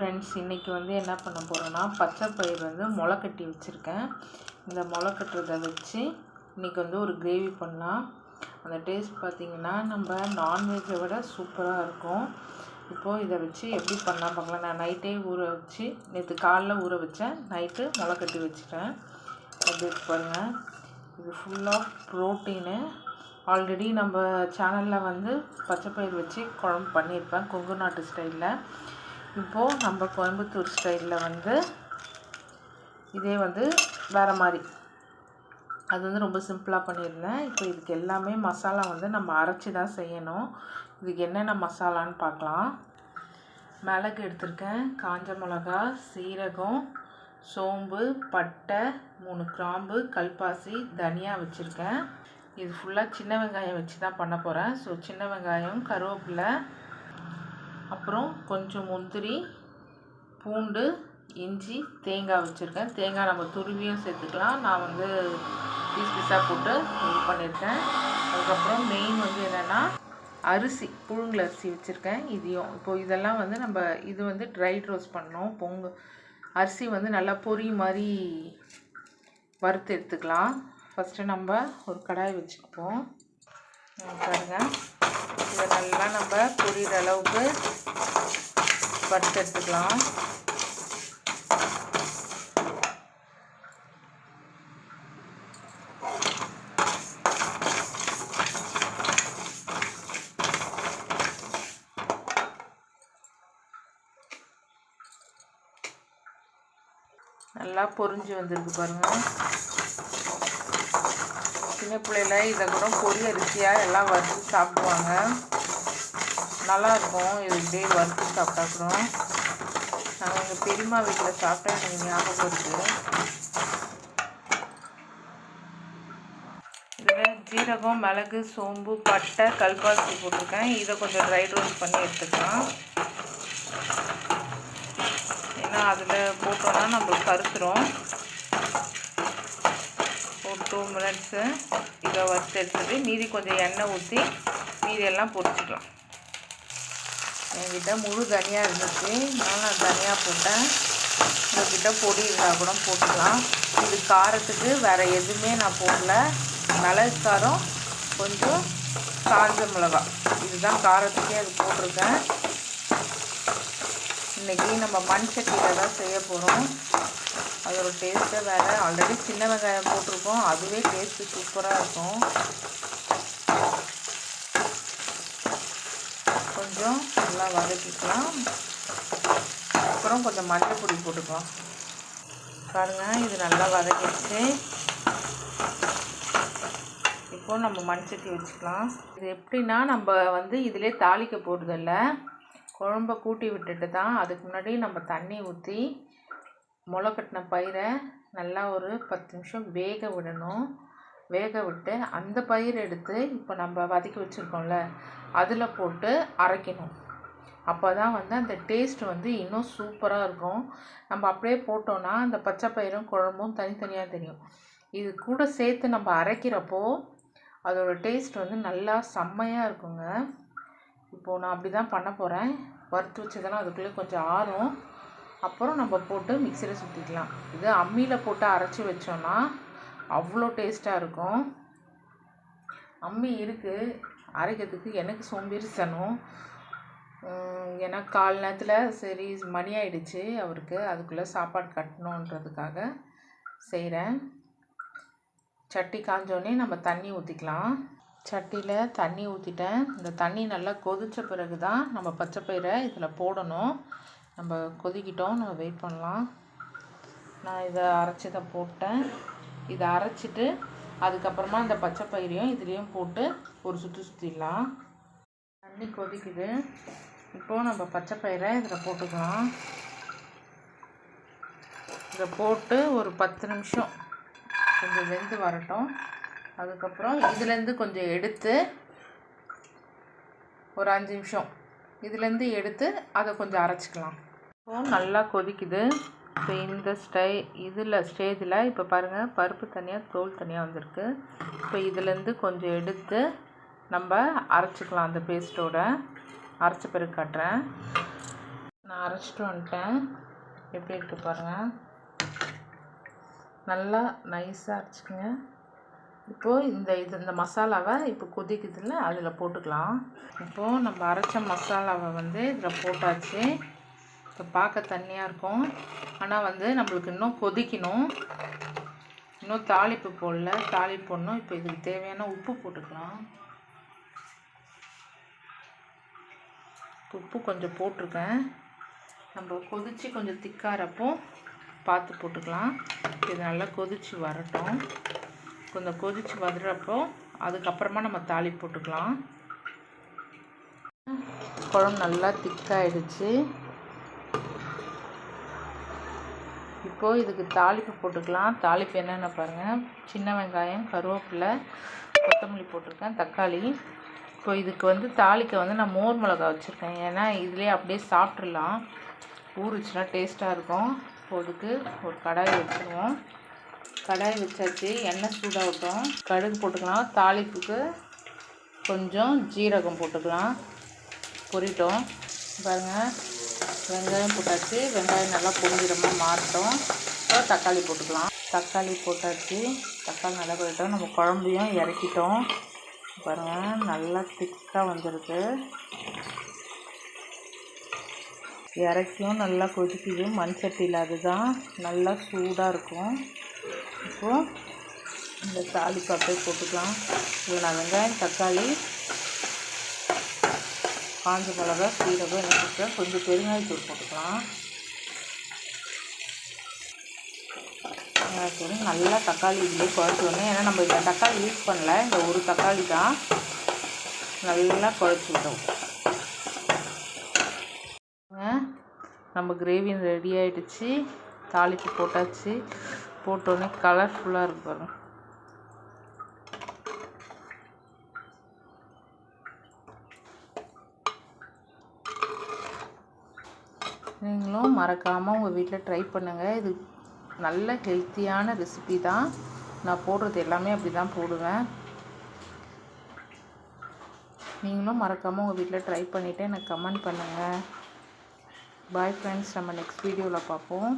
Friends இன்றைக்கி வந்து என்ன பண்ண போகிறோன்னா பச்சை பயிர் வந்து முளை கட்டி வச்சுருக்கேன். இந்த முளை கட்டுறதை வச்சு இன்றைக்கி வந்து ஒரு கிரேவி பண்ணலாம். அந்த டேஸ்ட் பார்த்திங்கன்னா நம்ம நான்வெஜ்ஜை விட சூப்பராக இருக்கும். இப்போது இதை வச்சு எப்படி பண்ணலாம் பார்க்கலாம். நான் நைட்டே ஊற வச்சு நேற்று காலைல ஊற வச்சேன் நைட்டு முளை கட்டி வச்சுட்டேன். எப்படி பாருங்கள் இது ஃபுல்லாக ப்ரோட்டீனு ஆல்ரெடி நம்ம சேனலில் வந்து பச்சைப்பயிர் வச்சு குழம்பு பண்ணியிருப்பேன். கொங்கு நாட்டு ஸ்டைலில் இப்போது நம்ம கோயம்புத்தூர் ஸ்டைலில் வந்து இதே வந்து வேறு மாதிரி. அது வந்து ரொம்ப சிம்பிளாக பண்ணியிருந்தேன். இப்போ இதுக்கு எல்லாமே மசாலா வந்து நம்ம அரைச்சி தான் செய்யணும். இதுக்கு என்னென்ன மசாலான்னு பார்க்கலாம். மிளகு எடுத்திருக்கேன். காஞ்ச மிளகா சீரகம் சோம்பு பட்டை மூணு கிராம்பு கல்பாசி தனியா வச்சுருக்கேன். இது ஃபுல்லாக சின்ன வெங்காயம் வச்சு தான் பண்ண போகிறேன் ஸோ சின்ன வெங்காயம் கருவேப்பிலை அப்புறம் கொஞ்சம் முந்திரி பூண்டு இஞ்சி தேங்காய் வச்சுருக்கேன். தேங்காய் நம்ம துருவியும் சேர்த்துக்கலாம். நான் வந்து பீஸ் பீஸாக போட்டு இது பண்ணியிருக்கேன் அதுக்கப்புறம் மெயின் வந்து என்னென்னா அரிசி புழுங்கல் அரிசி வச்சுருக்கேன். இதையும் இப்போது இதெல்லாம் வந்து நம்ம இது வந்து ட்ரைட் ரோஸ்ட் பண்ணோம் பொங்கு அரிசி வந்து நல்லா பொரி மாதிரி வறுத்து எடுத்துக்கலாம். ஃபஸ்ட்டு நம்ம ஒரு கடாய் வச்சுக்குவோம் பாருங்கள் இதை நல்லா நம்ம பொரியிற அளவுக்கு வறுத்தெடுத்துக்கலாம் நல்லா பொறிஞ்சு வந்திருக்கு பாருங்கள் சின்ன பிள்ளையில இதை கூட பொடி அரிசியாக எல்லாம் வறுத்து சாப்பிடுவாங்க. நல்லாயிருக்கும். இது இப்படியே வறுத்து சாப்பிட்டா கூட. நாங்கள் எங்கள் பெரியம்மா வீட்டில் சாப்பிட்டா எனக்கு ஞாபகம் இருக்குது இதில் ஜீரகம் மிளகு சோம்பு பட்டை கல்பாசி போட்டிருக்கேன். இதை கொஞ்சம் ட்ரை ரோஸ்ட் பண்ணி எடுத்துக்கலாம். ஏன்னா அதில் போட்டோன்னா நம்மளுக்கு கருத்துரும். டூ மினிட்ஸு இதை வறுத்து எடுத்துட்டு மீதி கொஞ்சம் எண்ணெய் ஊற்றி மீதி எல்லாம் பொரிச்சிக்கலாம். என்கிட்ட முழு தனியாக இருந்துச்சு. அதனால் நான் தனியாக போட்டேன். உங்ககிட்ட பொடி இருந்தால் கூட போட்டுக்கலாம். இது காரத்துக்கு வேறு எதுவுமே நான் போடல. மிளகு காரம் கொஞ்சம் காஞ்ச மிளகா. இதுதான் காரத்துக்கே அது போட்டிருக்கேன். இன்றைக்கி நம்ம மண் சட்டியில் தான் செய்ய போகிறோம் அதோடய டேஸ்ட்டே வேறு ஆல்ரெடி சின்ன வெங்காயம் போட்டிருக்கோம். அதுவே டேஸ்ட்டு சூப்பராக இருக்கும். கொஞ்சம் நல்லா வதக்கிக்கலாம். அப்புறம் கொஞ்சம் மஞ்சள் பொடி போட்டுக்கலாம். பாருங்கள் இது நல்லா வதக்கிடுச்சு. இப்போது நம்ம மண்சட்டி வச்சுக்கலாம். இது எப்படின்னா நம்ம வந்து இதிலே தாளிக்க போடுறதில்ல குழம்ப கூட்டி விட்டுட்டு தான் அதுக்கு முன்னாடி நம்ம தண்ணி ஊற்றி முளை கட்டின பயிரை நல்லா ஒரு பத்து நிமிஷம் வேக விடணும். வேக விட்டு அந்த பயிர் எடுத்து இப்போ நம்ம வதக்கி வச்சுருக்கோம்ல அதில் போட்டு அரைக்கணும். அப்போ தான் வந்து அந்த டேஸ்ட் வந்து இன்னும் சூப்பராக இருக்கும். நம்ம அப்படியே போட்டோன்னா அந்த பச்சை பயிரும் குழம்பும் தனித்தனியாக தெரியும். இது கூட சேர்த்து நம்ம அரைக்கிறப்போ அதோட டேஸ்ட் வந்து நல்லா செம்மையாக இருக்குங்க. இப்போது நான் அப்படி தான் பண்ண போகிறேன் வறுத்து வச்சதெல்லாம் அதுக்குள்ளே கொஞ்சம் ஆறும். அப்புறம் நம்ம போட்டு மிக்சியில் சுற்றிக்கலாம் இது அம்மியில் போட்டு அரைச்சி வச்சோன்னா அவ்வளோ டேஸ்ட்டாக இருக்கும். அம்மி இருக்குது அரைக்கிறதுக்கு எனக்கு சோம்பேறித்தனம் ஏன்னா கால் நேரத்தில் சரி மணி ஆயிடுச்சு அவருக்கு. அதுக்குள்ளே சாப்பாடு கட்டணுன்றதுக்காக செய்கிறேன் சட்டி காஞ்சோடனே நம்ம தண்ணி ஊற்றிக்கலாம் சட்டியில் தண்ணி ஊற்றிட்டேன் இந்த தண்ணி நல்லா கொதித்த பிறகு தான் நம்ம பச்சை பயிரை இதில் போடணும். நம்ம கொதிக்கிட்டோம் நம்ம வெயிட் பண்ணலாம். நான் இதை அரைச்சதை போட்டேன். இதை அரைச்சிட்டு அதுக்கப்புறமா இந்த பச்சை பயிரையும் இதுலேயும் போட்டு ஒரு சுற்றி சுற்றிடலாம் தண்ணி கொதிக்குது. இப்போது நம்ம பச்சை பயிரை இதில் போட்டுக்கலாம். இதை போட்டு ஒரு பத்து நிமிஷம் கொஞ்சம் வெந்து வரட்டும். அதுக்கப்புறம் இதுலேருந்து கொஞ்சம் எடுத்து ஒரு அஞ்சு நிமிஷம் இதுலேருந்து எடுத்து அதை கொஞ்சம் அரைச்சிக்கலாம். இப்போது நல்லா கொதிக்குது. இப்போ இந்த ஸ்டை இதில் ஸ்டேஜில் இப்போ பாருங்கள் பருப்பு தனியாக தோல் தனியாக வந்திருக்கு. இப்போ இதுலேருந்து கொஞ்சம் எடுத்து நம்ம அரைச்சிக்கலாம் அந்த பேஸ்ட்டோட அரைச்ச பிறகு காட்டுறேன். நான் அரைச்சிட்டு வந்துட்டேன். எப்படி இருக்குது பாருங்கள் நல்லா நைஸாக அரைச்சிக்கங்க. இப்போது இந்த இது இந்த மசாலாவை இப்போ கொதிக்குதுல அதில் போட்டுக்கலாம். இப்போது நம்ம அரைச்ச மசாலாவை வந்து இதில் போட்டாச்சு. இப்போ பார்க்க தண்ணியாக இருக்கும். ஆனால் வந்து நம்மளுக்கு இன்னும் கொதிக்கணும். இன்னும் தாளிப்பு போடல. தாளிப்பு போடணும். இப்போ இதுக்கு தேவையான உப்பு போட்டுக்கலாம். உப்பு கொஞ்சம் போட்டிருக்கேன். நம்ம கொதித்து கொஞ்சம் திக்காரப்போ பார்த்து போட்டுக்கலாம். இது நல்லா கொதித்து வரட்டும். கொஞ்சம் கொதித்து வர்றப்போ அதுக்கப்புறமா நம்ம தாளி போட்டுக்கலாம். குழம்பு நல்லா திக்காயிடுச்சு. இப்போது இதுக்கு தாளிப்பு போட்டுக்கலாம். தாளிப்பு என்னென்ன பாருங்கள் சின்ன வெங்காயம் கருவேப்பிலை கொத்தமல்லி போட்டிருக்கேன் தக்காளி. இப்போ இதுக்கு வந்து தாளிக்க வந்து நான் மோர் மிளகா வச்சுருக்கேன். ஏன்னா இதுலேயே அப்படியே சாப்பிட்றலாம் ஊறுச்சுன்னா டேஸ்ட்டாக இருக்கும். அதுக்கு ஒரு கடாய் வச்சுருவோம். கடாய் வச்சாச்சு எண்ணெய் சூடாகட்டும். கடுகு போட்டுக்கலாம். தாளிப்புக்கு கொஞ்சம் ஜீரகம் போட்டுக்கலாம். பொரிட்டோம் பாருங்கள் வெங்காயம் போட்டாச்சு. வெங்காயம் நல்லா பொங்கிடமாக மாட்டோம் அப்புறம் தக்காளி போட்டுக்கலாம். தக்காளி போட்டாச்சு. தக்காளி நல்லா போயிட்டோம் நம்ம குழம்பையும் இறக்கிட்டோம். பாருங்கள் நல்லா திக்காக வந்துருக்கு. இறக்கியும் நல்லா கொதிக்குது. மண் சட்டியில் அதுதான் நல்லா சூடாக இருக்கும். இப்போது இந்த தாளிப்பு அப்படியே போட்டுக்கலாம். இதில் நான் வெங்காயம் தக்காளி காஞ்ச மிளகா சீரகம் என்ன போட்டுக்கலாம் கொஞ்சம் பெருங்காயத்தூள் போட்டுக்கலாம். வெங்காயத்தூள் நல்லா தக்காளி இதுலேயே குழச்சி வரணும் ஏன்னா நம்ம இந்த தக்காளி யூஸ் பண்ணல. இந்த ஒரு தக்காளி தான் நல்லா குழச்சி விட்டோம். நம்ம கிரேவி ரெடி ஆகிடுச்சு தாளிப்பு போட்டாச்சு. போட்டோன்னே கலர்ஃபுல்லாக இருக்கு நீங்களும் மறக்காமல் உங்கள் வீட்டில் ட்ரை பண்ணுங்கள் இது நல்ல ஹெல்த்தியான ரெசிபி தான். நான் போடுறது எல்லாமே அப்படி தான் போடுவேன். நீங்களும் மறக்காமல் உங்கள் வீட்டில் ட்ரை பண்ணிவிட்டு எனக்கு கமெண்ட் பண்ணுங்கள் பாய் ஃப்ரெண்ட்ஸ் நம்ம நெக்ஸ்ட் வீடியோவில் பார்ப்போம்.